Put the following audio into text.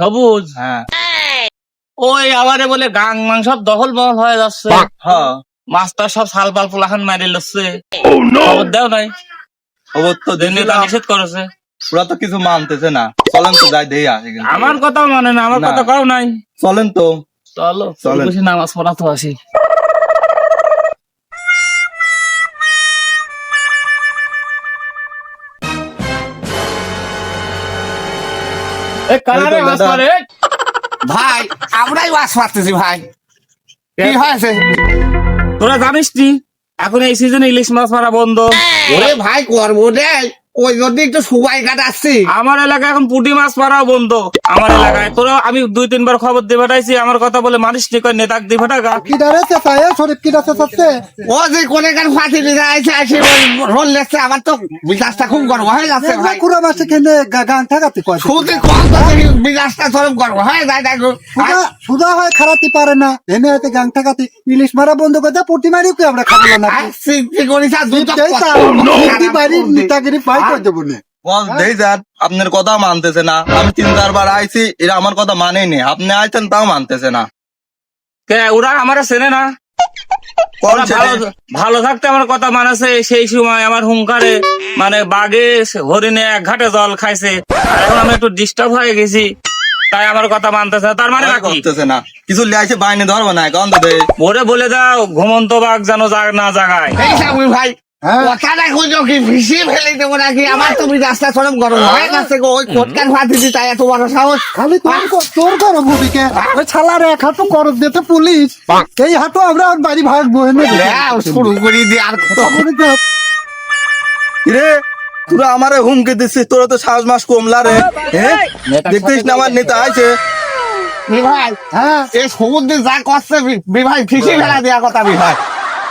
সবুজ। হ্যাঁ। ওই আবারে বলে গাং মাং সব দখল বহল হয়ে যাচ্ছে। হ্যাঁ। মাস্টার সব সাল পাল পোলাখান মারি লচ্ছে। খবর দেও নাই। খবর তো দিলাম নিষেধ করেছে। ওরা তো কিছু মানতেছে না। চলেন তো যাই দেই আসে আমার কথা মানে না আমার কথা কাও নাই। চলেন তো। চলো চলেন। বেশি নামাজ পড়া তো আসি। ভাই আমরাই ওয়াশ মারতেছি ভাই। কি? হয়েছে? তোরা জানিস এখন এই সিজনে ইলিশ মাছ মারা বন্ধ। ওরে ভাই করব রে ওই জন্য একটু সুবাই কাটাচ্ছি আমার এলাকায় এখন পুঁটি মাছ মারাও বন্ধ। আমার এলাকায়। তোরা আমি দুই তিনবার খবর দিয়ে পাঠাইছি আমার কথা বলে মানিস নি কই নেতাক দিয়ে পাঠাগা কিডারে শরীফ কিডা চেঁচাচ্ছে? ও যে কোনেকার ফাঁসি আইছে আসে রোল লেগছে আমার তো খুব গরম হয়ে যাচ্ছে ভাই। কুড়া মাসে কেনে গান ঠাকাতে কয়? শুধু সরম গরম হয়ে যায় দেখো। সুদা হয় খারাতি পারে না এনে হয়তো গাং ঠাকাতি ইলিশ মারা বন্ধ করে দেয় পুটি মারিও কি আমরা খাব না সিদ্ধি করিস আর দুটো নিতাগিরি পাই করে দেবো নে? বল দেই যান আপনার কথা মানতেছে না। আমি তিন চারবার আইছি এরা আমার কথা মানেনি আপনি আইছেন তাও মানতেছে না। কে ওরা আমার চেনে না? ওরা ভালো ভালো থাকতে আমার কথা মানেছে সেই সময় আমার হুঙ্কারে মানে বাঘে হরিণে এক ঘাটে জল খাইছে। আর এখন আমি একটু ডিস্টার্ব হয়ে গেছি তাই আমার কথা মানতেছে না। তার মানে নাকি করতেছে না। কিছু লিয়াইছে বাইনে ধরবো না গন্ধ দে। ওরে বলে দাও ঘুমন্ত বাঘ যেন না জাগায়। এই সামুই ভাই হ্যাঁ। কথাটা খুঁজো কি ভিসি ফেলে দেবো নাকি? আমার তো মিজাজটা সরম গরম হয়ে গেছে গো ওই কোটকার ফাঁসি দিতে তাই এত বড় সাহস। খালি তোর তোর গরম ভূমিকে ওই ছালার এক হাতও করজ দিতে পুলিশ। এই আমরা ওর বাড়ি ভাগ বহে নেব। শুরু করি দিয়ে আর রে তোরা আমারে হুমকে দিচ্ছিস তোরা তো সাহস মাস কমলা রে। হ্যাঁ দেখতিস না আমার নেতা আইছে? বিভাই হ্যাঁ। এই সমুদ্রে যা করছে বি- বিভাই ফিসি ফেলা দেওয়া কথা বিভাই।